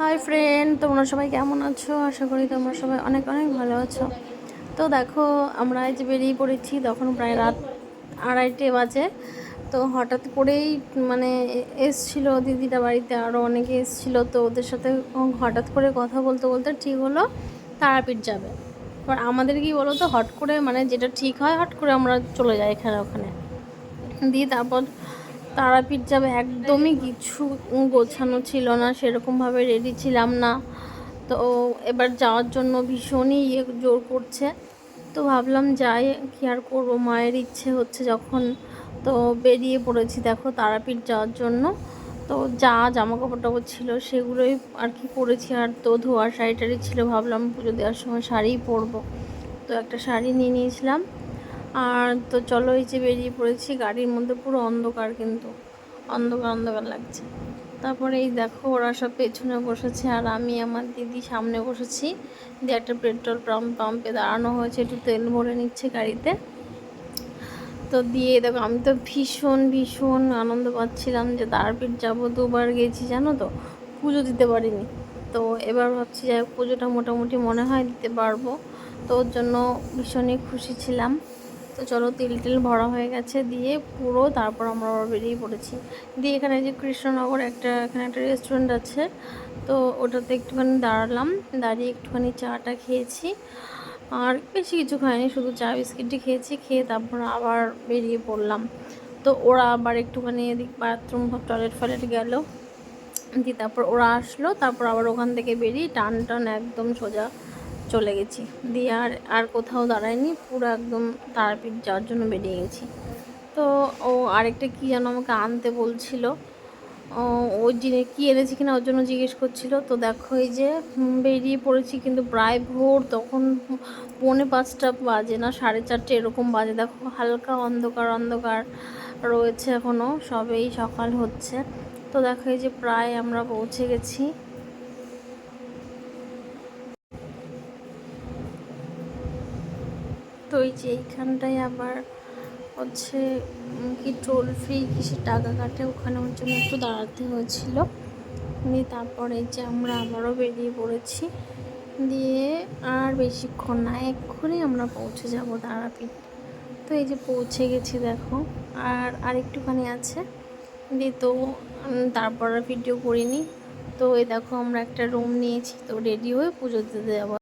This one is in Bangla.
হাই ফ্রেন্ড তোমরা সবাই কেমন আছো? আশা করি তোমরা সবাই অনেক অনেক ভালো আছো। তো দেখো, আমরা যে বেরিয়ে পড়েছি, তখন প্রায় রাত আড়াইটে বাজে। তো হঠাৎ করেই মানে এসছিল দিদিটা বাড়িতে আরও অনেকে এসছিল। তো ওদের সাথে হঠাৎ করে কথা বলতে বলতে ঠিক হলো, তারাপীঠ যাবে। এবার আমাদের কি বলো তো হট করে মানে যেটা ঠিক হয়, হট করে আমরা চলে যাই এখানে ওখানে। দিয়ে তারপর তারাপীঠ যাবে, একদমই কিছু গোছানো ছিল না, সেরকমভাবে রেডি ছিলাম না। তো এবার যাওয়ার জন্য ভীষণই ইয়ে জোর করছে। তো ভাবলাম যাই, কি আর করব, মায়ের ইচ্ছে হচ্ছে যখন। তো বেরিয়ে পড়েছি দেখো তারাপীঠ যাওয়ার জন্য। তো যা জামা কাপড় টাপড় ছিল সেগুলোই আর কি পরেছি, আর তো ধোয়া শাড়ি টাড়ি ছিল, ভাবলাম পুজো দেওয়ার সময় শাড়িই পরবো। তো একটা শাড়ি নিয়ে নিয়েছিলাম। আর তো চলো এই যে বেরিয়ে পড়েছি, গাড়ির মধ্যে পুরো অন্ধকার কিন্তু। অন্ধকার অন্ধকার লাগছে। তারপরে এই দেখো, ওরা সব পেছনে বসেছে আর আমি আমার দিদি সামনে বসেছি। যে একটা পেট্রোল পাম্প, পাম্পে দাঁড়ানো হয়েছে, একটু তেল ভরে নিচ্ছে গাড়িতে। তো দিয়ে দেখো, আমি তো ভীষণ ভীষণ আনন্দ পাচ্ছিলাম যে তারাপীঠ যাব দুবার গেছি, জানো তো? পুজো দিতে পারিনি। তো এবার ভাবছি, যাই পুজোটা মোটামুটি মনে হয় দিতে পারব। তো ওর জন্য ভীষণই খুশি ছিলাম। তো চলো তিল টিল ভরা হয়ে গেছে দিয়ে পুরো তারপর আমরা বেরিয়ে পড়েছি। দিয়ে এখানে যে কৃষ্ণনগর একটা, এখানে একটা রেস্টুরেন্ট আছে। তো ওটাতে একটুখানি দাঁড়ালাম, দাঁড়িয়ে একটুখানি চাটা খেয়েছি। আর বেশি কিছু খাইনি, শুধু চা বিস্কিটটি খেয়েছি, খেয়ে তারপর আবার বেরিয়ে পড়লাম। তো ওরা আবার একটুখানি এদিক বাথরুম টয়লেট ফয়লেট গেল। দিয়ে তারপর ওরা আসলো, তারপর আবার ওখান থেকে বেরিয়ে টান টান একদম সোজা চলে গেছি। দিয়ে আর আর কোথাও দাঁড়ায়নি, পুরো একদম তারাপীঠ যাওয়ার জন্য বেরিয়ে গেছি। তো ও আরেকটা কী যেন আমাকে আনতে বলছিল। ওই জিনিস কী এনেছি কিনা ওর জন্য জিজ্ঞেস করছিল। তো দেখো এই যে বেরিয়ে পড়েছি কিন্তু প্রায় ভোর, তখন পৌনে পাঁচটা বাজে না, সাড়ে চারটে এরকম বাজে। দেখো হালকা অন্ধকার অন্ধকার রয়েছে এখনও সবেই সকাল হচ্ছে। তো দেখো এই যে প্রায় আমরা পৌঁছে গেছি। এই যে এইখানটায় আবার হচ্ছে কি টোল ফ্রি কিসের টাকা কাটে, ওখানে ওর জন্য একটু দাঁড়াতে হয়েছিল। দিয়ে তারপরে যে আমরা আবারও বেরিয়ে পড়েছি। দিয়ে আর বেশিক্ষণ না, এক্ষুনি আমরা পৌঁছে যাব তারাপীঠ তো এই যে পৌঁছে গেছি দেখো। আর আরেকটুখানি আছে। দিয়ে তো তারপর আর ভিডিও করিনি। তো এই দেখো আমরা একটা রুম নিয়েছি, তো রেডি হয়ে পুজো দিতে যাব।